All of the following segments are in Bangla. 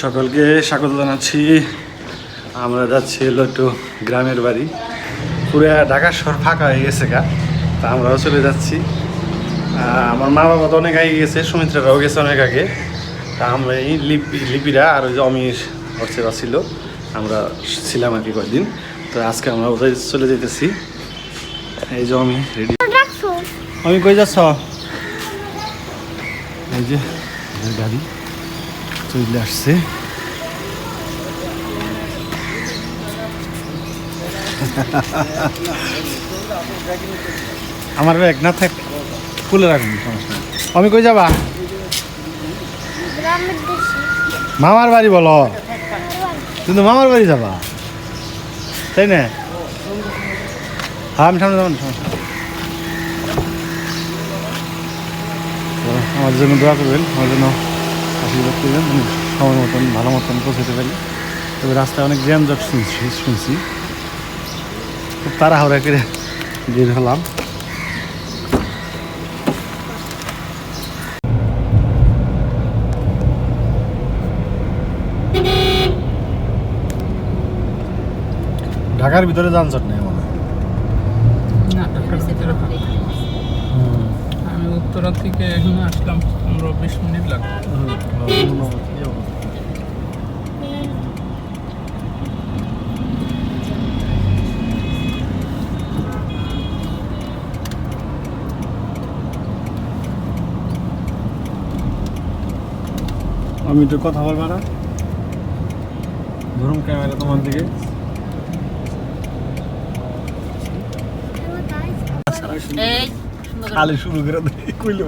সকলকে স্বাগত জানাচ্ছি। আমরা যাচ্ছি হলো একটু গ্রামের বাড়ি। পুরো ঢাকা শহর ফাঁকা হয়ে গেছে গা তা আমরাও চলে যাচ্ছি। আমার মা বাবা তো অনেক আগে গেছে সুমিত্রারাও গেছে অনেক আগে। তা আমরা এই লিপি লিপিরা আর ওই যে অমির হর্ষেরা ছিল আমরা ছিলাম আর কি কয়েকদিন তো আজকে আমরা ওদের চলে যেতেছি এই যে অমি রেডি আমি কই যাচ্ছ? এই যে গাড়ি। চলে আসছে আমার ব্যাগ না থাক, খুলে রাখুন। আমি কই যাবা? মামার বাড়ি বলো। কিন্তু মামার বাড়ি যাবা? তাই না? হ্যাঁ আমি সামনে যাবেন সমস্যা আমার জন্য দোয়া করবেন, আমার জন্য আশীর্বাদ করবেন আমি সময় মতন ভালো মতন পৌঁছাতে পারি। তবে রাস্তায় অনেক জ্যাম জট শুনছি শুনছি। খুব তাড়াহুড়া করে বের হলাম। ঢাকার ভিতরে যানজট নেই মনে হয়। আমি উত্তরা থেকে এখানে আসলাম। পনেরো বিশ মিনিট লাগবে। আমি তো কথা বলব না। ধরুন ক্যামেরা তোমার দিকে। খালি শুরু করে দেয় কইলে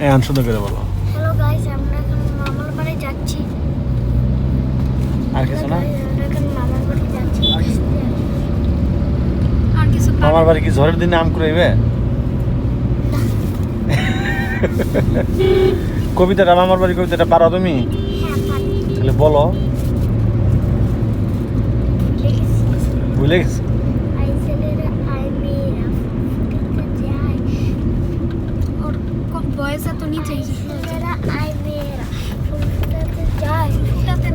হ্যাঁ শুধু করে বলো। হ্যালো গাইস আমরা এখন মামার বাড়ি যাচ্ছি। আর কিছু না? মামার বাড়ি আর কিছু আমার বাড়ি কি ঝড়ের দিনে আম কুড়াইবে? কবিতাটা মামার বাড়ি কবিতাটা পারো তুমি? হ্যাঁ তাহলে বলো। ভুলে গেছি আই ছেলেরা আই মেয়েরা ফুটতে যায় ওর বয়স तो नहीं चाहिए ফুল ফুটাতে যায়। ফুলের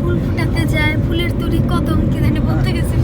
ফুল ফুটাতে যায় ফুলের তরি কদম কি জানি বলতে গেছে।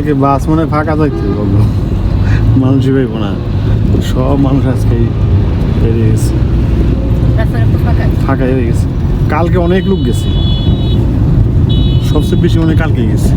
কালকে বাস মনে ফাঁকা যাইতে বলল। মানুষই পাইব না। সব মানুষ আজকে বেরিয়ে গেছে। ফাঁকা হয়ে গেছে। কালকে অনেক লোক গেছে। সবচেয়ে বেশি মনে কালকে গেছে।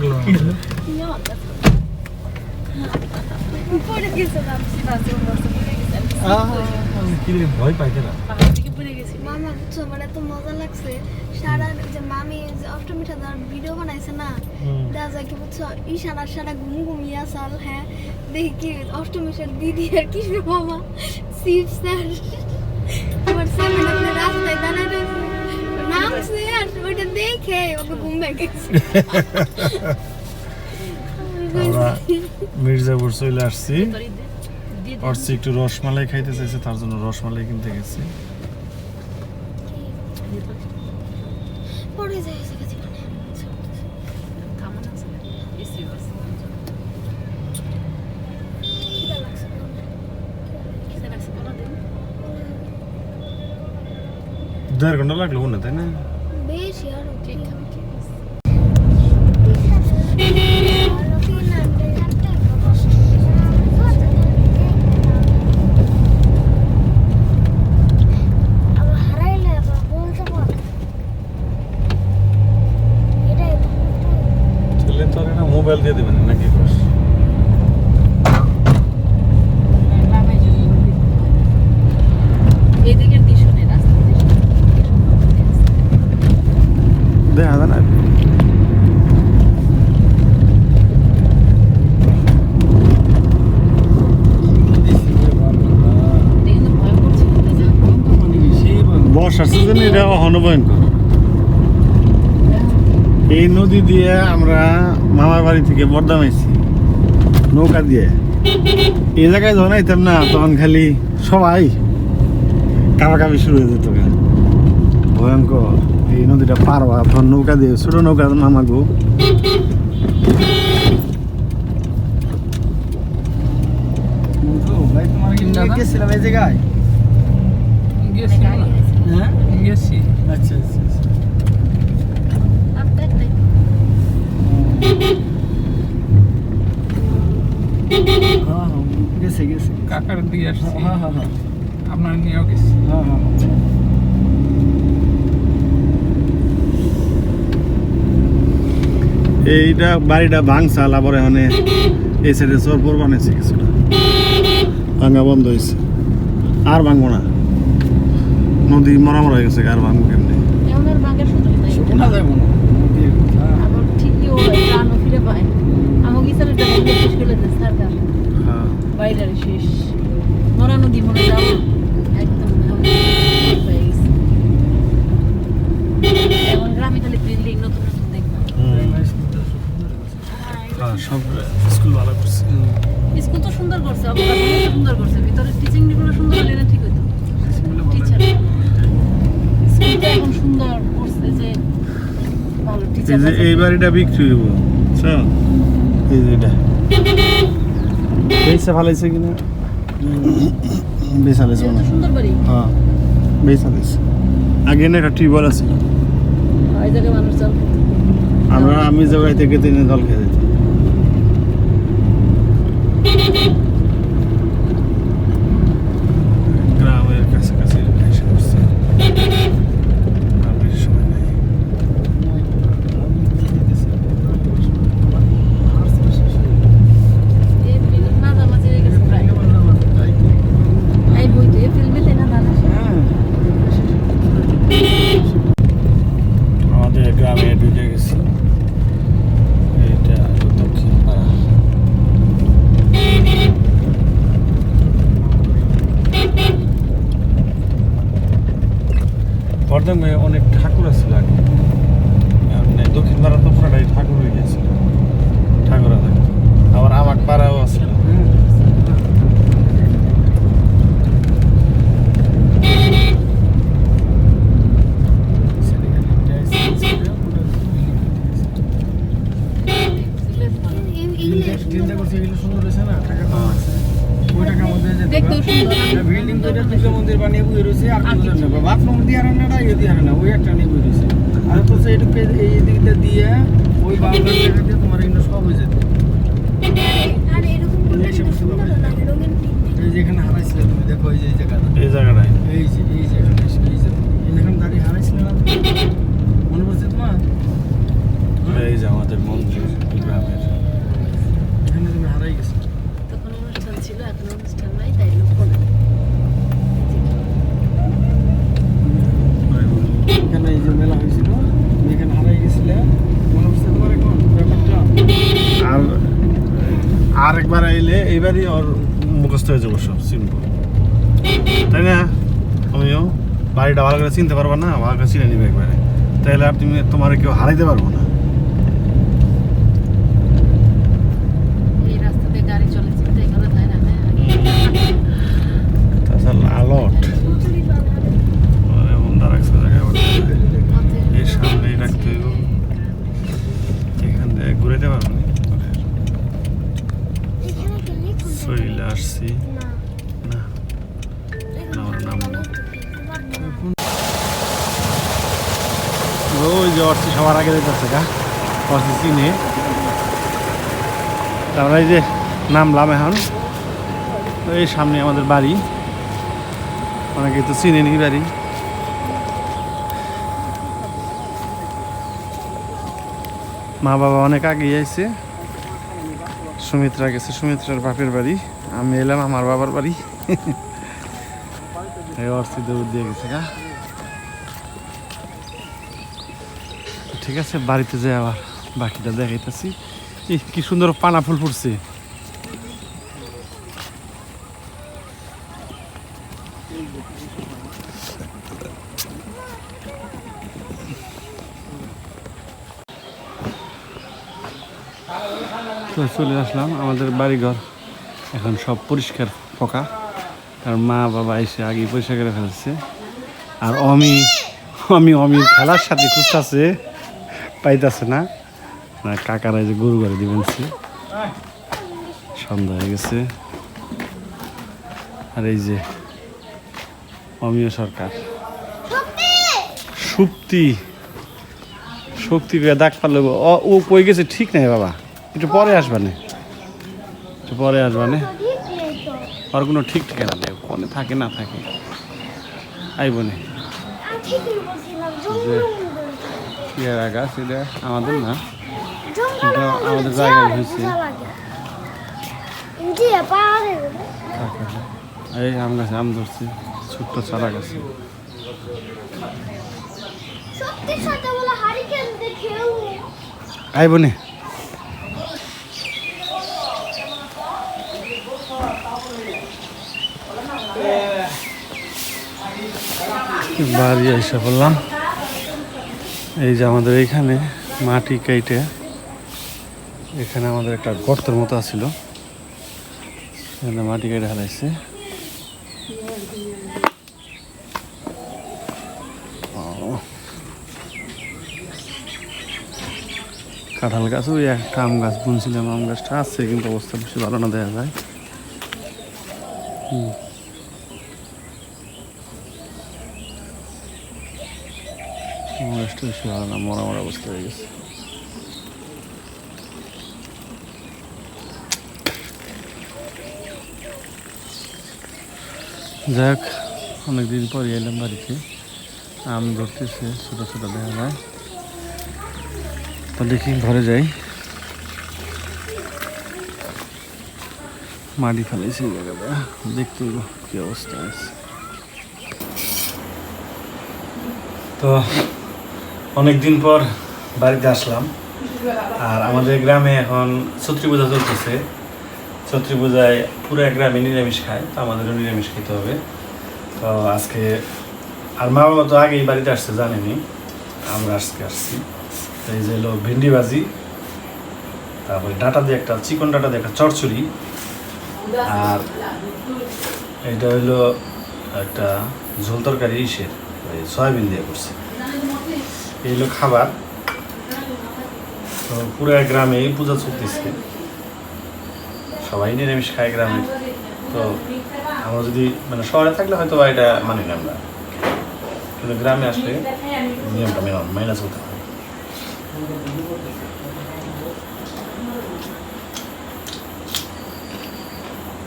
লাগল পড়ে গেছে কিরে ভয় পাইতে না পাহাড় থেকে পড়ে গেছি মামা বুঝছ আমার এত মজা লাগছে সারা যে মামি যে অষ্টমীটা ধর ভিডিও বানাইছে না দেখা যায় কি বুঝছ ঈশানা সারা ঘুম ঘুমিয়ে আসাল হ্যাঁ দেখি কি অষ্টমী সার দিদি আর কৃষ্ণ মামা শিব স্যার আমার সেভেন আপনি রাস্তায় দাঁড়ায় নামছে দেখে ওকে ঘুম ভেঙেছে আমরা মির্জাপুর চলে আসছি। অর্চি একটু রসমালাই খাইতে চাইছে তার জন্য রসমালাই কিনতে গেছি। না দেড় ঘণ্টা লাগল হয়, তাই না? ঠিক ঠিক আছে ছেলে তো আর একটা মোবাইল দিয়ে দেবেন নাকি কস গ্রামে যদি বলবি। এদিকের দিশো নেই রাস্তার দিশো দেখা যায় না? বর্ষার সিজনে এই নদী দিয়ে আমরা মামার বাড়ি থেকে বর্দাম আইছি নৌকা দিয়ে এই জায়গায় যখন আইতাম না, তখন খালি সবাই কাবাকাবি শুরু হয়ে যেত। ভয়ঙ্কর এই নদীটা পার হওয়া তখন নৌকা দিয়ে ছোট নৌকা নামাগো গেছিলাম এই জায়গায়? গেছি হ্যাঁ? গেছি। আচ্ছা আচ্ছা আচ্ছা। হ্যাঁ হ্যাঁ গেছে গেছে। কাকার দিয়ে আসছি। হ্যাঁ হ্যাঁ হ্যাঁ। আপনার নিয়েও গেছি। হ্যাঁ হ্যাঁ। এইটা বাড়িটা ভাঙছাল আবার এখানে এই সাইডে চরপর বানাইছে কিছুটা। ভাঙা বন্ধ হয়েছে। আর ভাঙবো না। নদী মরা মরা হয়ে গেছে আর ভাঙবো কেমনি? শোনা যাব না শেষ সরকার হ্যাঁ। বাইরের শেষ। মরা নদী মনে যাও একদম ভয় পেয়ে গেছে এমন গ্রামে খালি বিল্ডিং নতুন নতুন দেখবা প্রাইমারি স্কুলটা খুব সুন্দর করেছে। হ্যাঁ সব স্কুল ভালো করছে। স্কুল তো সুন্দর করছে অবকাঠামো সুন্দর করছে ভিতরে টিচিংগুলো সুন্দর হলে না ঠিক হতো টিচার স্কুলটা এখন সুন্দর করছে যে ভালো টিচার এই যে এই বাড়িটা বিক্রি হইব বুঝছ এই যে এটা। বেচা ফালাইছে কিনা? বেচা লাইছে সুন্দর বাড়ি। হ্যাঁ বেচা আগে না একটা টিউবওয়েল আছে। জায়গায় মানুষ আমরা আমি যে বাড়ি থেকে তিনি জল খেয়ে দিতাম গ্রামের কাছাকাছি এসে পড়ছে। আর বেশি সময় নাই। এপ্রিল মাঝামাঝি হয়ে গেছে প্রায় এই বইতে এপ্রিল মেতে না দাদা আমাদের গ্রামে ঢুকে গেছি এইটা হলো দক্ষিণ পাড়া বর্ধমানে অনেক ঠাকুর আছে আগে মানে দক্ষিণ পাড়া তো পুরাটাই ঠাকুর হয়ে গেছিল ঠাকুর আছে আবার আমার পাড়াও আছে গ্রিনটা করছে এগুলো সুন্দর হয়েছে না টাকা কম আছে ওইটা কেমন দিয়ে যেতে দেখতেও সুন্দর বিল্ডিং করে দুটো মন্দির বানিয়ে বই রয়েছে আর দুজন নেবে বাথরুম দিয়ে আর না ইয়ে দিয়ে আর না ওই একটা নিয়ে বই রয়েছে আর তো এইটুকু এই দিকটা দিয়ে ওই বাউন্ডারি দিয়ে তোমার এগুলো সব হয়ে যেত। এই যেখানে হারাইছিলে তুমি দেখো এই যে এই জায়গাটা। এই জায়গাটায়? এই যে এই এখানে এসে, এই যে। এই যেখানে দাঁড়িয়ে হারাইছিলে না? মনে পড়ছে তোমার? এই যে আমাদের মন্দির গ্রামের। এখানে তুমি হারাই গেছো তখন অনুষ্ঠান ছিল এখন অনুষ্ঠান নাই তাই লোক বলে এখানে এই যে মেলা হয়েছিল তুমি এখানে হারাই গেছিলে মনে পড়ছে তোমার এখন ব্যাপারটা আর আরেকবার আইলে এইবারই ওর মুখস্থ হয়ে যাব সব সিম্পল তাই না? আমিও বাড়িটা ভালো করে চিনতে পারব না, ভালো করে চিনে নিবে একবারে। তাহলে আর তুমি তোমার কেউ হারাইতে পারব না। চিনে তারপরে এই যে নামলাম এখন। এই সামনে আমাদের বাড়ি। অনেকে তো চিনে নি বাড়ি। মা বাবা অনেক আগে আইছে। সুমিত্রা গেছে, সুমিত্রার বাপের বাড়ি। আমি এলাম আমার বাবার বাড়ি। দিয়ে গেছে ঠিক আছে, বাড়িতে যাই আবার। বাকিটা দেখাইতেছি কি সুন্দর পানা ফুল ফুটছে। চলে আসলাম আমাদের বাড়িঘর। এখন সব পরিষ্কার ফোকা কারণ মা বাবা এসে আগে পরিষ্কার করে ফেলছে। আর অমি অমি, অমির খেলার সাথে খুঁজতেছে, পাইতেছে না। না কাকারা যে গরু করে দিবেন সন্ধ্যা হয়ে গেছে। আর এই যে অমিয় সরকার। সুপ্তি! শক্তি করে দাগ পারলে ও কই গেছে ঠিক নাই বাবা। একটু পরে আসবানে একটু পরে আসবানে আর কোনো ঠিক ঠিকানা নেই। কোনে থাকে না থাকে। বলছিলাম। পেয়ারা গাছ এটা আমাদের না। এটা আমাদের জায়গায় হয়েছে। এই আম গাছে আম ধরছি ছোট্ট চারা গাছে। দেখেও আইবনে বাড়ি এসে বললাম এই যে আমাদের এইখানে মাটি কেটে এখানে আমাদের একটা গর্তের মতো আছিল। এখানে মাটি কেটে হালাইছে কাঁঠাল গাছ, ওই একটা আম গাছ বুনছিলাম, আম গাছটা আছে, কিন্তু অবস্থা বেশি ভালো না দেখা যায়। হুম। আম গাছটা বেশি ভালো না, মরা মরা অবস্থা হয়ে গেছে। যাক, অনেকদিন পরে এলাম বাড়িতে। আম ধরতেছে ছোটো ছোটো দেখা যায় তো দেখি ঘরে যাই। মাটি ফেলেছি জায়গাটা। দেখতে কি অবস্থা আছে। তো অনেকদিন পর বাড়িতে আসলাম। আর আমাদের গ্রামে এখন ছত্রী পূজা চলতেছে। ছত্রী পূজায় পুরো এক গ্রামে নিরামিষ খায়, তো আমাদেরও নিরামিষ খেতে হবে। তো আজকে আর মা বাবা তো আগেই বাড়িতে আসছে জানেনি আমরা আজকে আসছি। তো এই যে হলো ভেন্ডি ভাজি, তারপরে ডাটা দিয়ে একটা, চিকন ডাটা দিয়ে একটা চড়চড়ি, আর এটা হলো একটা ঝোল তরকারি ইসের সয়াবিন দিয়ে করছে। এই হলো খাবার। তো পুরো এক গ্রামে পূজা চলতেছে। সবাই নিরামিষ খায় গ্রামে। তো আমরা যদি মানে শহরে থাকলে হয়তো এটা মানি না আমরা। কিন্তু গ্রামে আসলে নিয়মটা মাইনাস করতে হয়।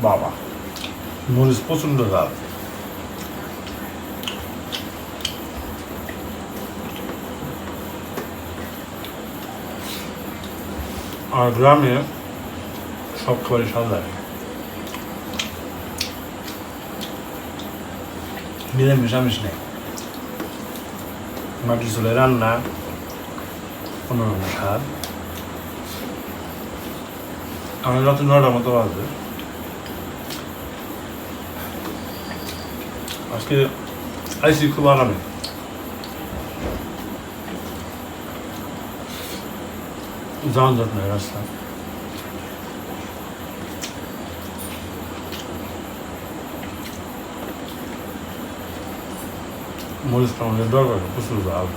বাবা, মরিচ প্রচণ্ড ঝাল। আর গ্রামে সব খাবারই স্বাদ লাগে মিলে মিশামিশ নেই মাটির চুলে রান্না অন্যরকম স্বাদ আমি রাত্রি নটার মতো বাজবে আজকে আইসি খুব আরামে যানজট নেই রাস্তা মরিচ খাওয়ানোর দরকার নেই, প্রচুর ভাব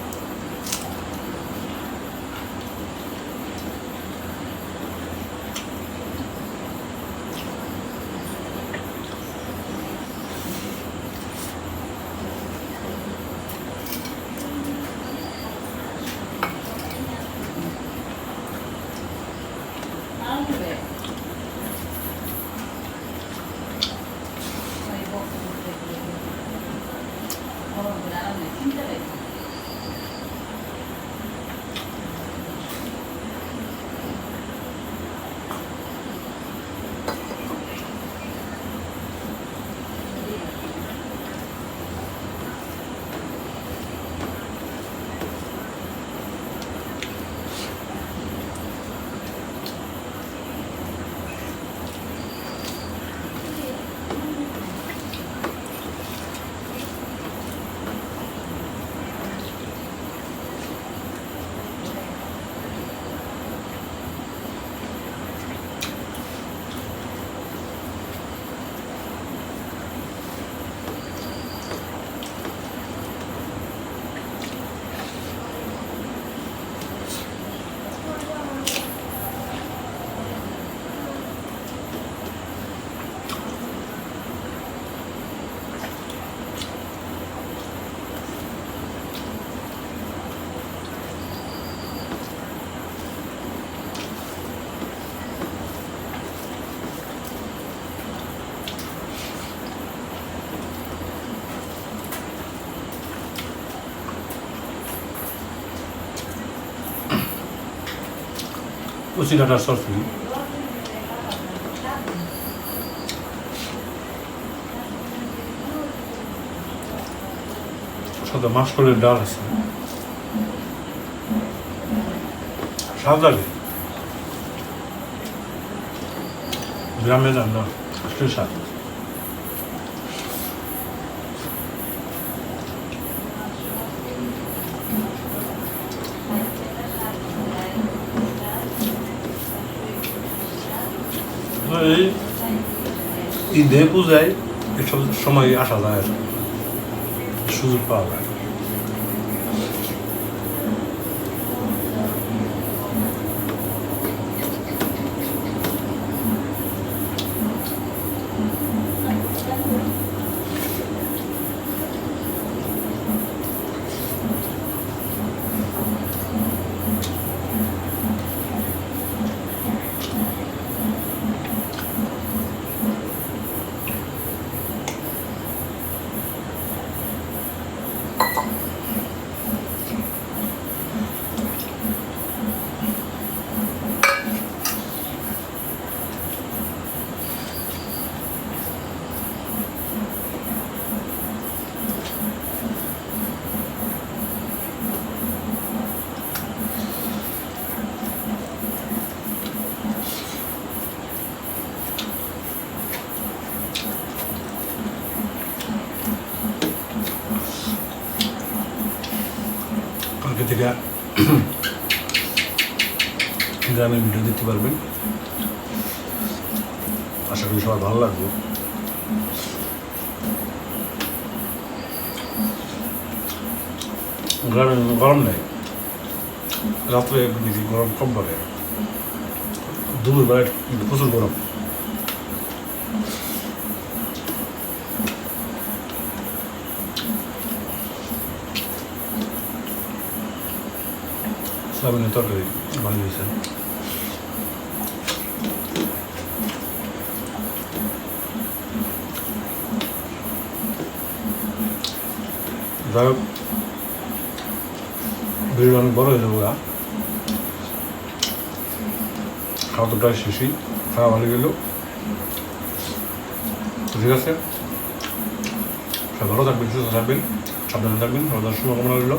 কুচি সস সরফি সাথে মাসকলের ডাল আছে স্বাদ গ্রামের গ্রামে রান্না আসলে স্বাদ এই ঈদে পূজায় এসব সময় আসা যায় সুযোগ পাওয়া যায়। ইনস্টাগ্রামে ভিডিও দেখতে পারবেন। আশা করি সবার ভালো লাগবে। গরম গরম নেই। রাত্রে দেখি গরম কম পড়ে। দুপুরবেলায় কিন্তু প্রচুর গরম। তরকারি বানিয়েছেন। যাই হোক অনেক বড় হয়ে যাব গা খাওয়া ভালো গেল। ঠিক আছে? ভালো থাকবেন, সুস্থ থাকবেন, সাবধানে থাকবেন। সবার শুভকামনা রইল।